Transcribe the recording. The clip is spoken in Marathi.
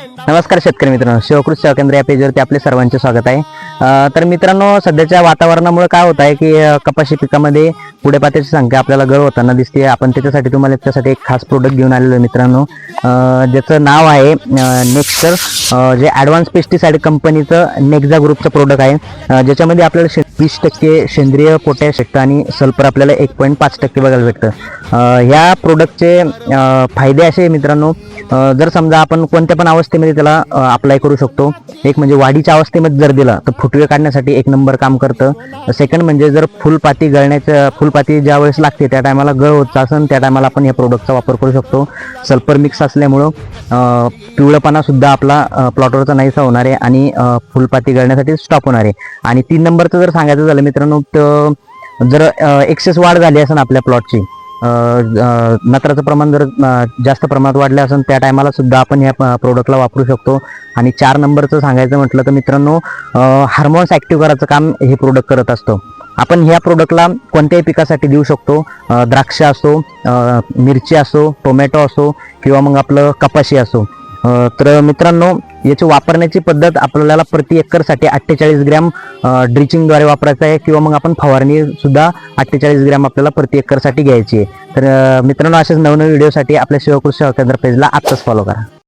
नमस्कार शेतकरी मित्रांनो शिवकृषी सेवा या पेजवरती आपले सर्वांचे स्वागत आहे. तर मित्रांनो सध्याच्या वातावरणामुळे काय होत आहे की कपाशी पिकामध्ये पुढे पात्याची संख्या आपल्याला गळ होताना दिसते. आपण त्याच्यासाठी तुम्हाला त्याच्यासाठी एक खास प्रोडक्ट घेऊन आलेलो आहे मित्रांनो. ज्याचं नाव आहे नेक्स्टर जे ॲडव्हान्स पेस्टिसाइड कंपनीचं नेक्झा ग्रुपचं प्रोडक्ट आहे. ज्याच्यामध्ये आपल्याला वीस टक्के सेंद्रिय पोटॅश भेटतं आणि सल्फर आपल्याला एक पॉईंट पाच टक्के बघायला भेटतं. ह्या प्रोडक्टचे फायदे असे मित्रांनो. जर समजा आपण कोणत्या पण अवस्थेमध्ये त्याला अप्लाय करू शकतो. एक म्हणजे वाढीच्या अवस्थेमध्ये जर दिला तर फुटवे काढण्यासाठी एक नंबर काम करतं. सेकंड म्हणजे जर फुलपाती गळण्याचं फुलपाती ज्या वेळेस लागते त्या टायमाला गळ होत असेल त्या टायमाला आपण या प्रोडक्टचा वापर करू शकतो. सल्फर मिक्स असल्यामुळं पिवळपणासुद्धा आपला प्लॉटवरचा नाहीसा होणार आहे आणि फुलपाती गळण्यासाठी स्टॉप होणार आहे. आणि तीन नंबरचं जर सांगायचं झालं मित्रांनो तर जर एक्सेस वाढ झाली असेल आपल्या प्लॉटची नत्राचं प्रमाण जर जास्त प्रमाणात वाढलं असेल त्या टायमाला सुद्धा आपण या प्रोडक्टला वापरू शकतो. आणि चार नंबरचं सांगायचं म्हटलं तर मित्रांनो हार्मोन्स ॲक्टिव्ह करायचं काम हे प्रोडक्ट करत असतो. आपण ह्या प्रोडक्टला कोणत्याही पिकासाठी देऊ शकतो. द्राक्ष असो मिरची असो टोमॅटो असो किंवा मग आपलं कपाशी असो. तर मित्रांनो याची वापरण्याची पद्धत आपल्याला प्रति एकरसाठी अठ्ठेचाळीस ग्रॅम ड्रिचिंगद्वारे वापरायचं आहे किंवा मग आपण फवारणी सुद्धा अठ्ठेचाळीस ग्रॅम आपल्याला प्रति एकरसाठी घ्यायची आहे. तर मित्रांनो असेच नवनवीन व्हिडिओसाठी आपल्या शिवकृषी सेवा केंद्र पेजला आत्ताच फॉलो करा.